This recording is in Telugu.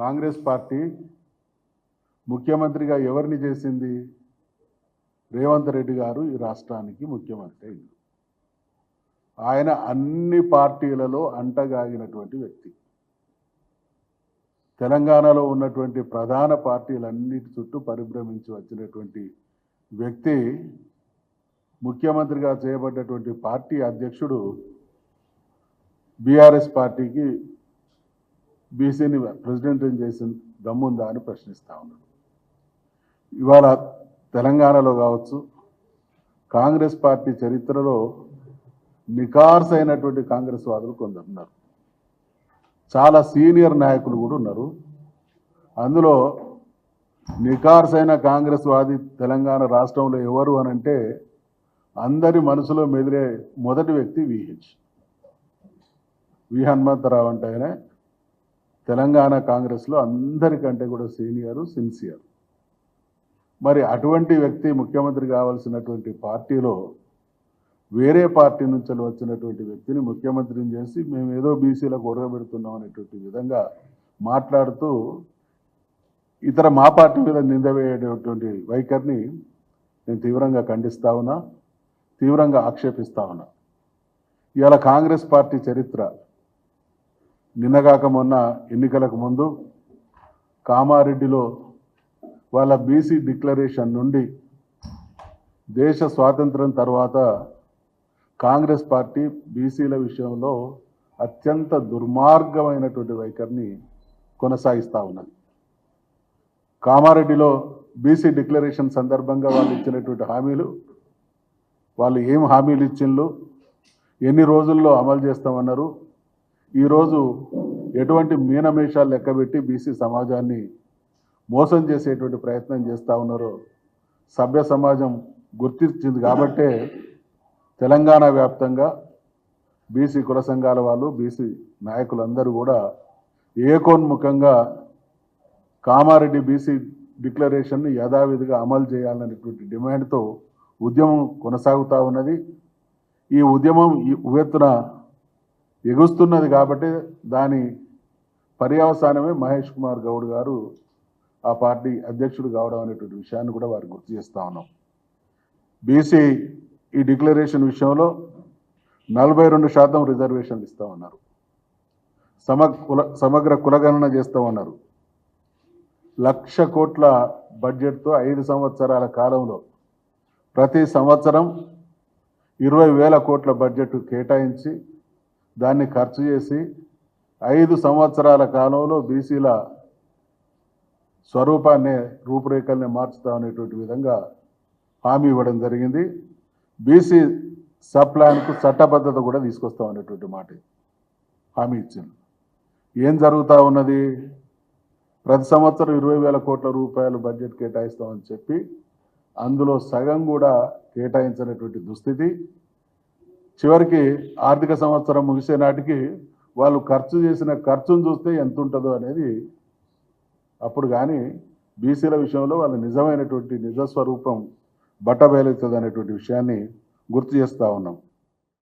కాంగ్రెస్ పార్టీ ముఖ్యమంత్రిగా ఎవరిని చేసింది? రేవంత్ రెడ్డి గారు ఈ రాష్ట్రానికి ముఖ్యమంత్రి అయింది ఆయన అన్ని పార్టీలలో అంటగాగినటువంటి వ్యక్తి. తెలంగాణలో ఉన్నటువంటి ప్రధాన పార్టీలన్నిటి చుట్టూ పరిభ్రమించి వచ్చినటువంటి వ్యక్తి ముఖ్యమంత్రిగా చేయబడ్డటువంటి పార్టీ అధ్యక్షుడు బీఆర్ఎస్ పార్టీకి బీసీని ప్రెసిడెంట్ చేసిన దమ్ముందా అని ప్రశ్నిస్తూ ఉన్నాడు. ఇవాళ తెలంగాణలో కావచ్చు కాంగ్రెస్ పార్టీ చరిత్రలో నికార్స్ అయినటువంటి కాంగ్రెస్ వాదులు కొందరు ఉన్నారు. చాలా సీనియర్ నాయకులు కూడా ఉన్నారు. అందులో నికార్స్ అయిన కాంగ్రెస్ వాది తెలంగాణ రాష్ట్రంలో ఎవరు అని అంటే అందరి మనసులో మెదిలే మొదటి వ్యక్తి విహెచ్ వి హనుమంతరావు అంటే ఆయన. తెలంగాణ కాంగ్రెస్లో అందరికంటే కూడా సీనియరు సిన్సియర్. మరి అటువంటి వ్యక్తి ముఖ్యమంత్రి కావాల్సినటువంటి పార్టీలో వేరే పార్టీ నుంచి వచ్చినటువంటి వ్యక్తిని ముఖ్యమంత్రిని చేసి మేము ఏదో బీసీలకు ఒరగబెడుతున్నాం అనేటువంటి విధంగా మాట్లాడుతూ ఇతర మా పార్టీ మీద నిందవేయటువంటి వైఖరిని నేను తీవ్రంగా ఖండిస్తా ఉన్నా తీవ్రంగా ఆక్షేపిస్తా ఉన్నా. ఇవాళ కాంగ్రెస్ పార్టీ చరిత్ర నిన్నగాక మొన్న ఎన్నికలకు ముందు కామారెడ్డిలో వాళ్ళ బీసీ డిక్లరేషన్ నుండి దేశ స్వాతంత్రం తర్వాత కాంగ్రెస్ పార్టీ బీసీల విషయంలో అత్యంత దుర్మార్గమైనటువంటి వైఖరిని కొనసాగిస్తూ ఉన్నది. కామారెడ్డిలో బీసీ డిక్లరేషన్ సందర్భంగా వాళ్ళు ఇచ్చినటువంటి హామీలు వాళ్ళు ఏం హామీలు ఇచ్చిండ్రు ఎన్ని రోజుల్లో అమలు చేస్తామన్నారు ఈరోజు ఎటువంటి మీనమేషాలు లెక్కబెట్టి బీసీ సమాజాన్ని మోసం చేసేటువంటి ప్రయత్నం చేస్తూ ఉన్నారో సభ్య సమాజం గుర్తించింది కాబట్టే తెలంగాణ వ్యాప్తంగా బీసీ కుల సంఘాల వాళ్ళు బీసీ నాయకులందరూ కూడా ఏకోన్ముఖంగా కామారెడ్డి బీసీ డిక్లరేషన్ని యథావిధిగా అమలు చేయాలనేటువంటి డిమాండ్తో ఉద్యమం కొనసాగుతూ ఉన్నది. ఈ ఉద్యమం ఈ ఉవెత్తున ఎగుస్తున్నది కాబట్టి దాని పర్యవసానమే మహేష్ కుమార్ గౌడ్ గారు ఆ పార్టీ అధ్యక్షుడు కావడం అనేటువంటి విషయాన్ని కూడా వారికి గుర్తు చేస్తా ఉన్నాం. బీసీ ఈ డిక్లరేషన్ విషయంలో నలభై రెండు శాతం రిజర్వేషన్లు ఇస్తా ఉన్నారు. సమ కుల సమగ్ర కులగణన చేస్తూ ఉన్నారు. లక్ష కోట్ల బడ్జెట్తో ఐదు సంవత్సరాల కాలంలో ప్రతి సంవత్సరం ఇరవై వేల కోట్ల బడ్జెట్ కేటాయించి దాన్ని ఖర్చు చేసి ఐదు సంవత్సరాల కాలంలో బీసీల స్వరూపాన్ని రూపురేఖల్ని మార్చుతా అనేటువంటి విధంగా హామీ ఇవ్వడం జరిగింది. బీసీ సబ్ ప్లాన్కు చట్టబద్ధత కూడా తీసుకొస్తాం అనేటువంటి మాట హామీ ఇచ్చింది. ఏం జరుగుతూ ఉన్నది? ప్రతి సంవత్సరం ఇరవై వేల కోట్ల రూపాయలు బడ్జెట్ కేటాయిస్తామని చెప్పి అందులో సగం కూడా కేటాయించినటువంటి దుస్థితి. చివరికి ఆర్థిక సంవత్సరం ముగిసే నాటికి వాళ్ళు ఖర్చు చేసిన ఖర్చును చూస్తే ఎంత ఉంటుందో అనేది అప్పుడు కానీ బీసీల విషయంలో వాళ్ళ నిజమైనటువంటి నిజస్వరూపం బట్టబయలుతుంది అనేటువంటి విషయాన్ని గుర్తు చేస్తూ ఉన్నాం.